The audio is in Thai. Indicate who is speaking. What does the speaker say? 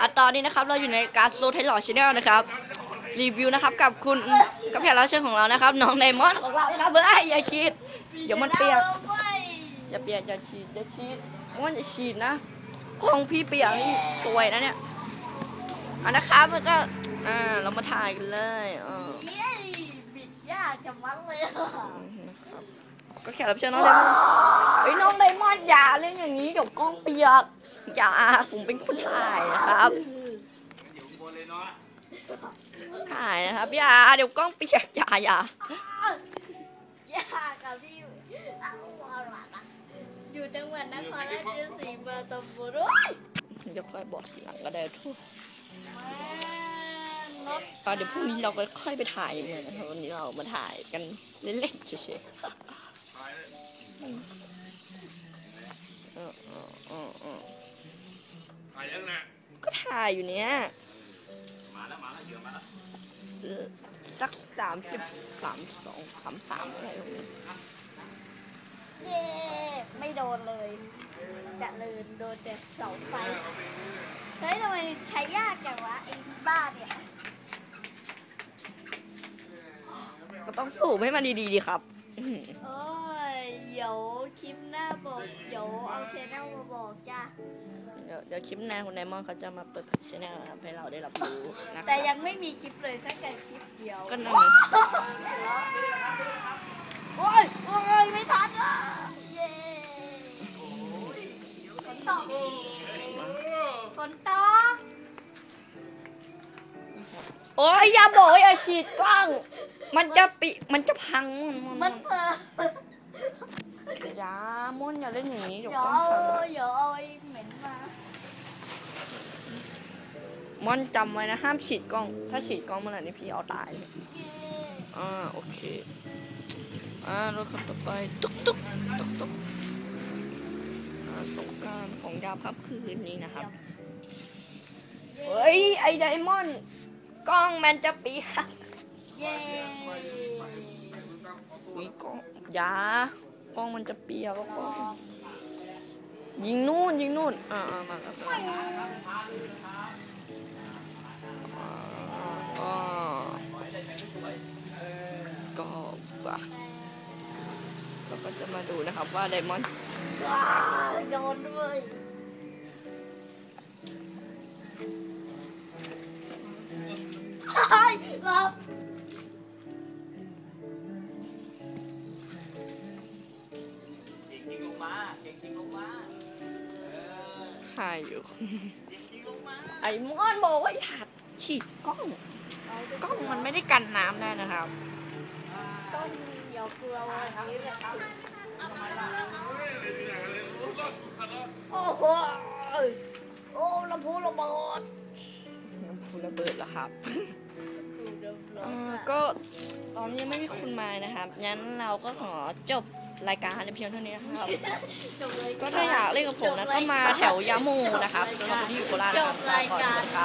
Speaker 1: อะตอนนี้นะครับเราอยู่ในการโซเทลลอชแนลนะครับรีวิวนะครับกับคุณกับแขกรับเชิญของเรานะครับน้องไดมอนด์ของเรานะครับเฮ้ยอย่าฉีดเดี๋ยวมันเปียกอย่าเปียกอย่าฉีดอย่าฉีดมันจะฉีดนะกล้องพี่เปียกนี่สวยนะเนี่ยอันนะครับแล้วก็อ่าเรามาถ่ายกันเลยเออ
Speaker 2: เย้บิดยากจะมั้งเลยอะ
Speaker 1: นะครับก็แขกรับเชิญน้องไดมอนด์เฮ้ยน้องไดมอนด์อย่าเล่นอย่างนี้เดี๋ยวกล้องเปียก อย่าผมเป็นคนถ่ายนะครับถ่ายนะครับอย่าเดี๋ยวกล้องเปียกอย่าอย่ายา
Speaker 2: กกับพี่เอาเอาหลักอะอยู่จังหวัดนครราชสีมาตำบลโอ้ย
Speaker 1: เดี๋ยวค่อยบอกทีหลังก็ได้ทุก
Speaker 2: แม่นก
Speaker 1: อะเดี๋ยวพรุ่งนี้เราก็ค่อยไปถ่ายเลยนะครับวันนี้เรามาถ่ายกันเล่นๆเฉยๆเออเถ่า
Speaker 3: ย
Speaker 1: อยู่เนี้ย
Speaker 3: มาแล้วมาแล้วเหยื่อมาแล้ว
Speaker 1: เออสักสามสิบสามสองสามสามอะไรแบบนี้
Speaker 2: เย้ไม่โดนเลย จะเลินโดนแต่เสาไฟ เฮ้ยทำไมใช้ยากจังวะไอ้บ้าเนี่ย
Speaker 1: ก็ต้องสูบให้มันดีๆดีครับอื้อหือ
Speaker 2: โอ้ยเดี๋ยวคลิปหน้าบอกเดี๋ยวเอาชแนลมาบอกจ้า
Speaker 1: เดี๋ยวเดี๋ยวคลิปหน้าคุณไดมอนด์เขาจะมาเปิดชแนลนะครับให้เราได้รับรู้นะค
Speaker 2: แต่
Speaker 1: รับ
Speaker 2: ยังไม่มีคลิปเลยสักแต่คลิปเดียว
Speaker 1: ก็นั่นน่ะสิ
Speaker 2: โอ้ยโอ้ยไม่ทันอะเย้ฝนตกฝนตก
Speaker 1: โอ้ยอย่าบอกอย่าฉีดกล้อง มันจะปิมันจะพัง
Speaker 2: มันเพอ
Speaker 1: อย่าม่วนอย่าเล่นอย่างนี้เดี๋ยว
Speaker 2: เดี๋ยว
Speaker 1: กล้อง
Speaker 2: เอา
Speaker 1: พัง
Speaker 2: เดี๋ยวเอาไอ้เหม็นมา
Speaker 1: ม่อนจำไว้นะห้ามฉีดกล้อง ถ้าฉีดกล้องเมื่อไหร่นี่พี่เอาตายเลย
Speaker 2: เย้
Speaker 1: อ่าโอเคอ่ารถคันต่อไปตุ๊กตุ๊กตุ๊กตุ๊กอ่าสงกรารของยามค่ำคืนนี้นะครับเฮ้ยไอไดมอนด์กล้องมันจะเปียก
Speaker 2: เย้
Speaker 1: อุ้ยกล้องอย่า กล้องมันจะเปียกแล้วก็ยิงนู่นยิงนู่นอ่ามาแล้วก็ว่ะเราก็จะมาดูนะครับว่าไดมอนด์
Speaker 2: ว้าวโดนด้วยใช่รับ
Speaker 3: จริงลงมาเออ
Speaker 1: หายอยู่
Speaker 3: เก่งจริงลงมา
Speaker 1: ไอ้มอนบอกว่าอยากฉีดกล้อง กล้องมันไม่ได้กันน้ำได้นะครับ
Speaker 2: ต้นเดี๋ยวเกลือวันนี้เลยครับโอ้โห โอ้ลำพูระเบิด
Speaker 1: น้ำพุระเบิดแล้วครับ
Speaker 2: ดูเดิมร
Speaker 1: เอ่
Speaker 2: ถ
Speaker 1: อ
Speaker 2: อะ
Speaker 1: ก็ตอนนี้ยังไม่มีคุณมานะครับ งั้นเราก็ขอจบ รายการในเพียงเท่านี้นะครับ
Speaker 2: จบเลย
Speaker 1: ก็ถ้าอยากเล่นกับผมนะก็มาแถวยาโมนะครับสำหรับคนที่อยู่โคราชนะครับ
Speaker 2: จบรายการ
Speaker 1: ขอสวัสดีครับ